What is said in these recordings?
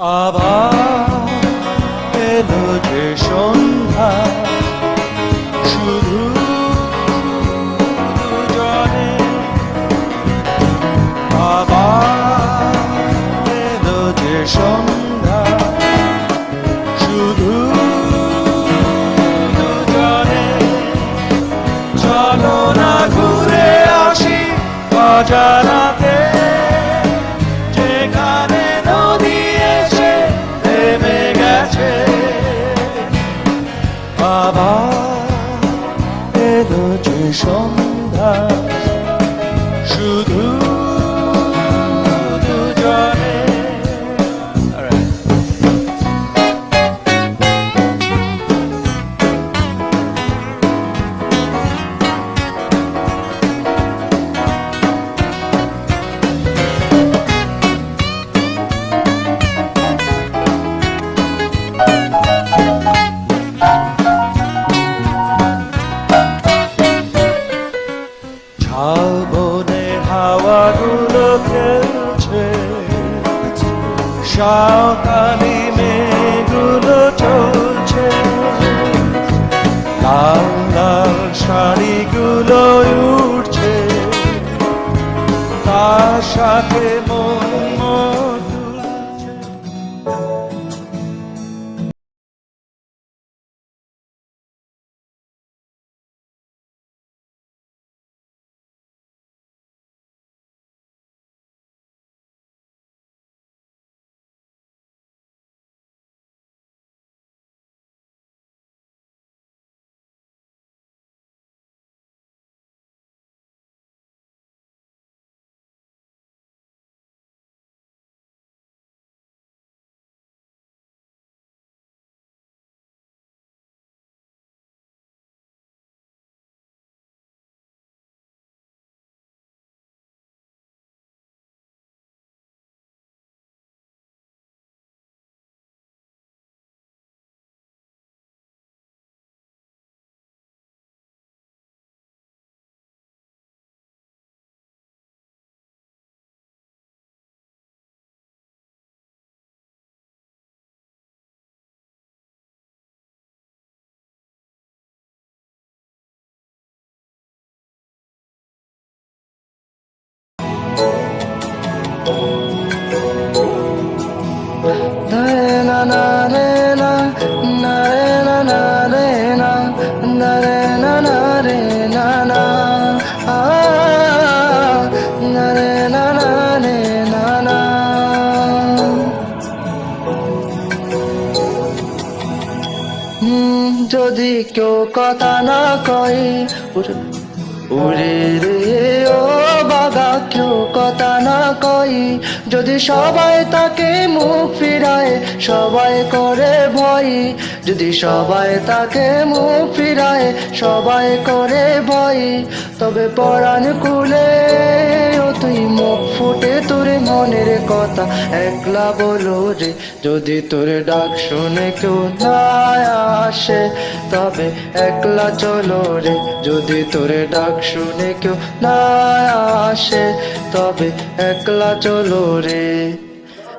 আবার এলো যে সন্ধ্যা। এলো যে সন্ধ্যা কেউ কথা না কয় উড়ে রে, ও বাবা কেউ কথা না কয় যদি সবাই তাকে মুখ ফিরায়, সবাই করে ভয়। যদি সবাই তাকে মুখ ফিরায়, সবাই করে ভয়। তবে পরাণ কুলে ও তুই মুখ ফুটে তোর মনের কথা। একলা বলো রে যদি তোর ডাক শুনে কেউ না আসে, তবে একলা চলো রে। যদি তোর ডাক শুনে কেউ না আসে, তবে একলা চলো রে।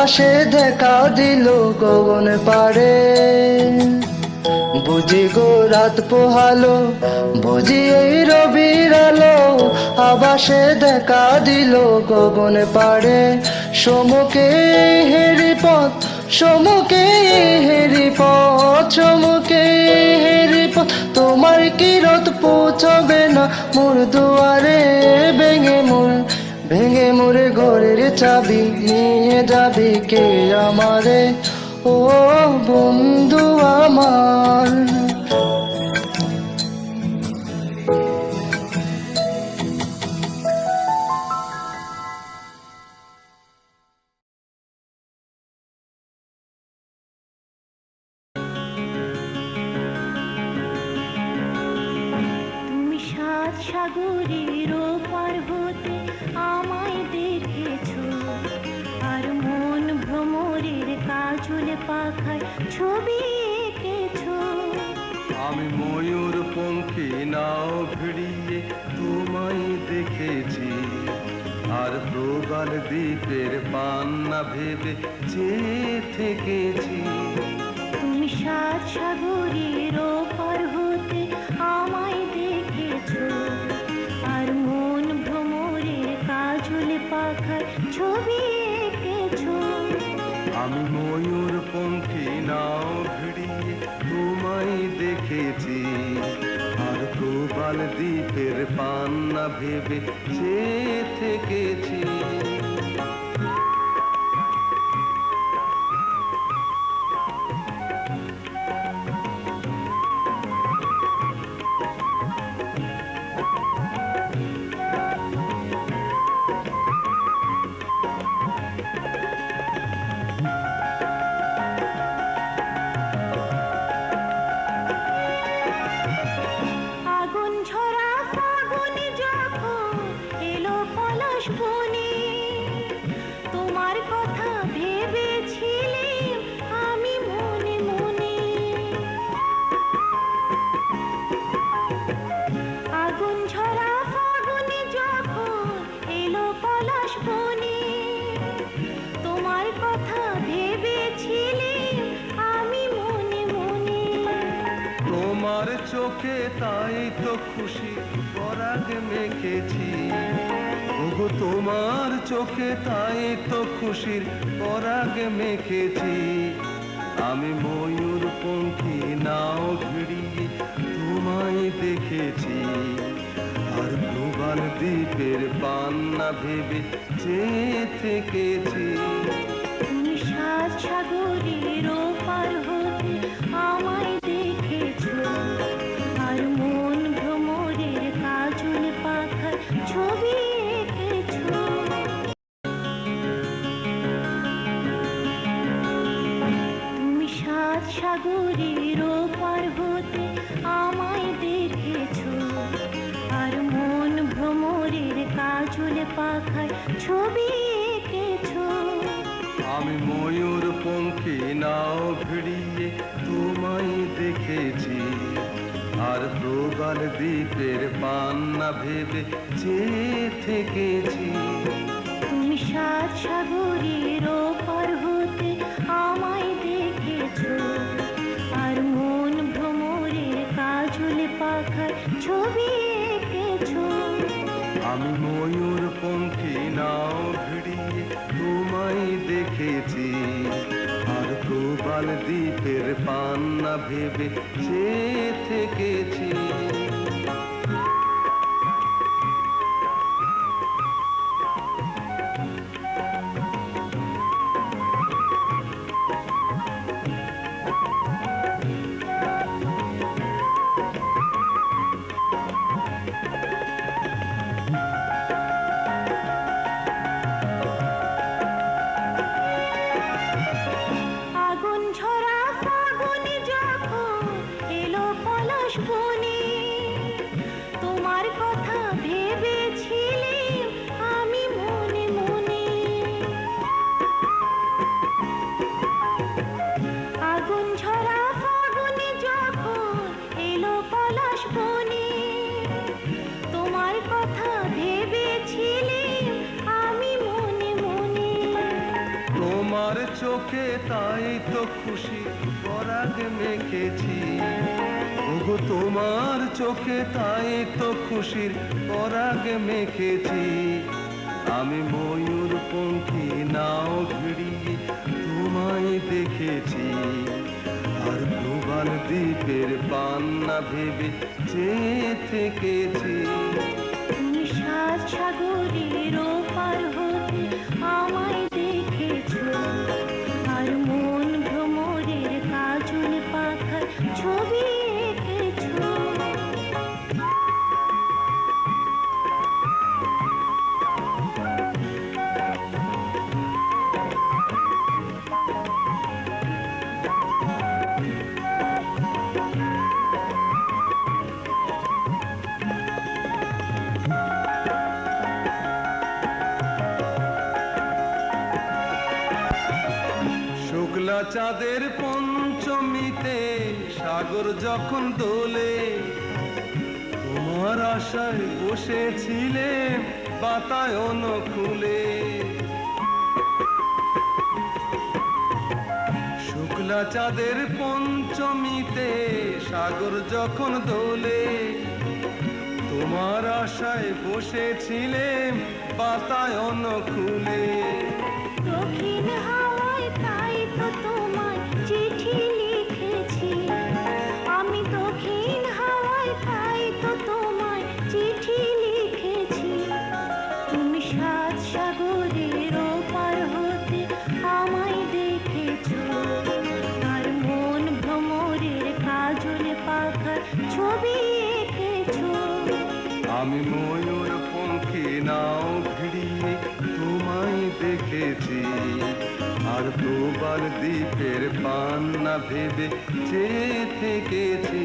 আবাসে দেখা দিল গগন পারে বুঝি গো রাত পোহালো, বুঝি এই রবির আলো আবাসে দেখা দিল গগন পাড়ে। সমুখে হেরি পথ সমুখে হেরি পথ সমুখে হেরি পথ তোমার কিরত পৌঁছবে না? মোর দুয়ারে ভেঙে মোর ভেঙে মোরে ঘরের চাবি নিয়ে যাবি কে আমারে? ও বন্ধু আমার। সাগরের পার হতে আমায় দেখেছ। আর মন ভ্রমরের কাজল পাখায় ছবি এঁকেছো। আমি ময়ূর পঙ্খী নাও ভিড়িয়ে তোমায় দেখেছি। আর প্রবাল দ্বীপের পান্না ভেবে চেয়ে থেকেছি। তুমি সাত সাগরের আমি ময়ূর পঙ্খী নাও ভিড়িয়ে তোমায় দেখেছি। আর প্রবাল দ্বীপের পান্না ভেবে চেয়ে থেকেছি। পরাগ মেখেছি। ওগো, তোমার চোখে তাই তো খুশির পরাগ মেখেছি। আমি ময়ূর পঙ্খী নাও ভিড়িয়ে তোমায় দেখেছি। আর প্রবাল দ্বীপের পান্না ভেবে চেয়ে থেকেছি। তুমি সাত সাগরের পার হতে প্রবাল দ্বীপের পান্না ভেবে চেয়ে থেকেছি তুমি সাত সাগরের পার হতে আমায় দেখেছ আর মন ভ্রমরের কাজল পাখার ছবি এঁকেছো। আমি ময়ূর পঙ্খী নাও ভিড়িয়ে তোমায় দেখেছি আর প্রবাল দ্বীপের পান্না ভেবে চেয়ে থেকেছি চোখে, তাই তো খুশি পরাগ মেখেছি। ওগো, তোমার চোখে, তাই তো খুশির পরাগ মেখেছি। আমি ময়ূর পঙ্খী নাও ভিড়িয়ে তোমায় দেখেছি। আর প্রবাল দ্বীপের পান্না ভেবে চেয়ে থেকেছি। যখন দোলে তোমার আশায় বসেছিলে বাতায়ন খুলে শুক্লা চাঁদের পঞ্চমীতে সাগর যখন দোলে তোমার আশায় বসেছিলেম বাতায়ন খুলে দক্ষিণ প্রবাল দ্বীপের পান্না ভেবে চেয়ে থেকেছি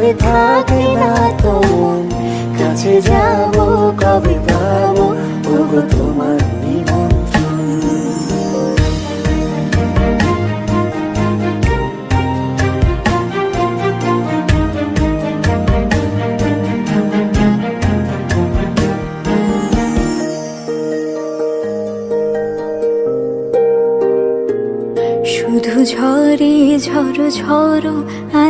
ঘরে থাকে না তো কাছে যাব কবে পাবো?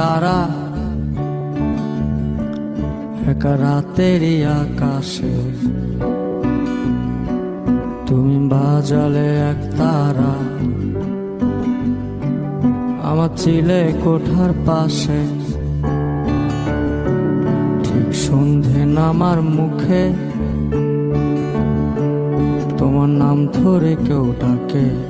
তারা এক রাতেরই আকাশে। তুমি বাজালে এক তারা। আমার চিলে কোঠার পাশে। ঠিক সন্ধে নামার মুখে। তোমার নাম ধরে কেউ ডাকে।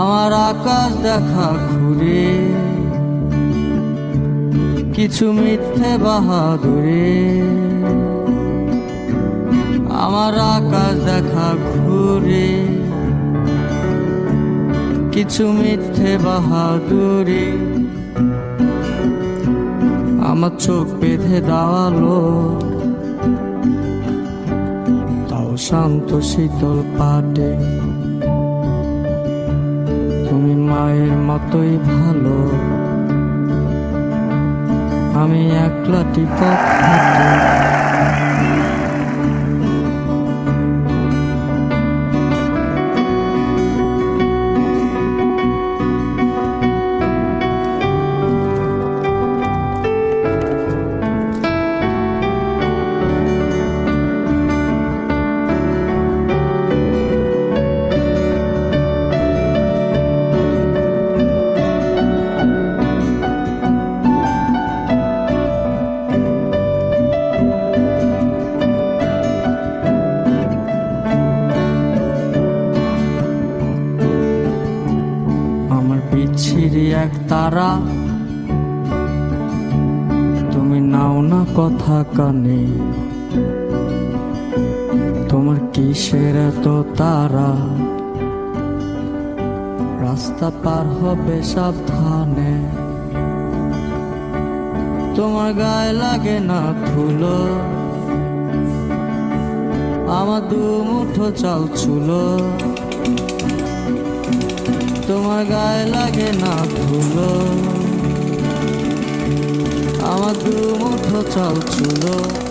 আমার আকাশ দেখা ঘুরে, কিছু মিথ্যে বাহাদুরে। আমার আকাশ দেখা ঘুরে, কিছু মিথ্যে বাহাদুরে। আমার চোখ বেঁধে দাওয়ালো তাও শান্ত শীতল পাটে। তুমি মায়ের মতোই ভালো। আমি একলাটি পথ হাঁটি আকাশেরই এক তারা। তুমি নাও না কথা কানে। তোমার কিসের এত তারা? রাস্তা পার হবে সাবধানে। তোমার গায়ে লাগে না ধুলো। আমার দু মুঠো চাল ছুলো। তোমার গায়ে লাগে না ধুলো। আমার দু মুঠো চাল। ছুলো